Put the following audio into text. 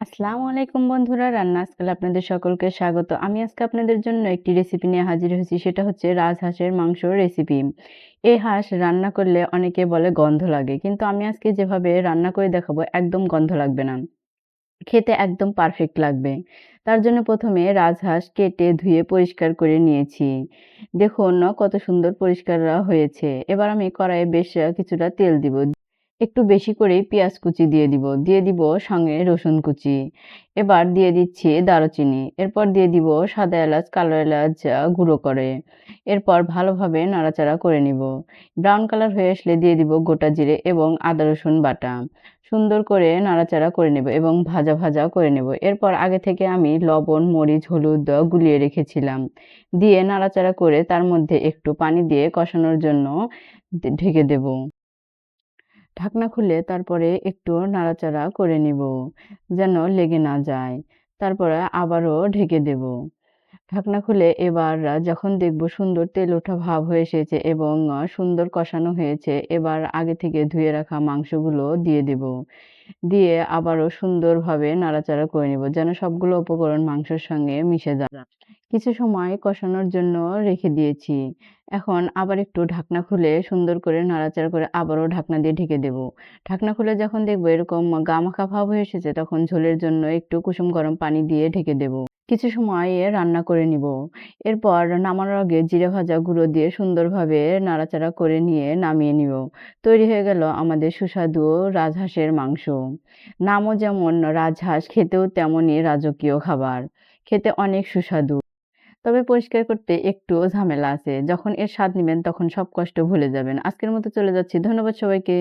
আসসালামু আলাইকুম বন্ধুরা, রান্না আজকাল আপনাদের সকলকে স্বাগত। আমি আজকে আপনাদের জন্য একটি রেসিপি নিয়ে হাজির হয়েছি, সেটা হচ্ছে রাজহাঁসের মাংস রেসিপি এই হাঁস রান্না করলে অনেকে বলে গন্ধ লাগে, কিন্তু আমি আজকে যেভাবে রান্না করে দেখাবো, একদম গন্ধ লাগবে না। খেতে একদম পারফেক্ট লাগবে। তার জন্য প্রথমে রাজহাঁস কেটে ধুয়ে পরিষ্কার করে নিয়েছি। দেখুন, কত সুন্দর পরিষ্কার হয়েছে। এবার আমি কড়াইয়ে বেশ কিছুটা তেল দিব। একটু বেশি করেই পেঁয়াজ কুচি দিয়ে দিব। দিয়ে দিব সঙ্গে রসুন কুচি। এবার দিয়ে দিচ্ছি দারুচিনি। এরপর দিয়ে দিব সাদা এলাচ, কালো এলাচ গুঁড়ো করে। এরপর ভালোভাবে নাড়াচাড়া করে নিব। ব্রাউন কালার হয়ে আসলে দিয়ে দিব গোটা জিরে এবং আদা, রসুন বাটা। সুন্দর করে নাড়াচাড়া করে নেব এবং ভাজা ভাজা করে নেব। এরপর আগে থেকে আমি লবণ, মরিচ, হলুদ গুলিয়ে রেখেছিলাম। দিয়ে নাড়াচাড়া করে তার মধ্যে একটু পানি দিয়ে কষানোর জন্য ঢেকে দেব। ঢাকনা খুলে তারপরে একটু নাড়াচাড়া করে নিব, যেন লেগে না যায়। তারপরে আবারও ঢেকে দেব। ঢাকনা খুলে এবার যখন দেখব সুন্দর তেল ওঠা ভাব হয়ে এসেছে এবং সুন্দর কষানো হয়েছে, এবার আগে থেকে ধুয়ে রাখা মাংসগুলো দিয়ে দেব। দিয়ে আবারও সুন্দরভাবে নাড়াচাড়া করে নেব যেন সবগুলো উপকরণ মাংসের সঙ্গে মিশে যায়। কিছু সময় কষানোর জন্য রেখে দিয়েছি। এখন আবার একটু ঢাকনা খুলে সুন্দর করে নাড়াচাড়া করে আবারও ঢাকনা দিয়ে ঢেকে দেব। ঢাকনা খুলে যখন দেখব এরকম গামাখা ভাব হয়ে এসেছে তখন ঝোলের জন্য একটু কুসুম গরম পানি দিয়ে ঢেকে দেব। কিছু সময় রান্না করে নিব। এরপর নামানোর আগে জিরে ভাজা গুঁড়ো দিয়ে সুন্দরভাবে নাড়াচাড়া করে নিয়ে নামিয়ে নিব। তৈরি হয়ে গেল আমাদের সুস্বাদু রাজহাঁসের মাংস। নামও যেমন রাজহাঁস, খেতেও তেমনই রাজকীয় খাবার। খেতে অনেক সুস্বাদু। তবে পরিষ্কার করতে একটু ঝামেলা আছে। যখন এর স্বাদ নেবেন তখন সব কষ্ট ভুলে যাবেন। আজকের মতো চলে যাচ্ছি। ধন্যবাদ সবাইকে।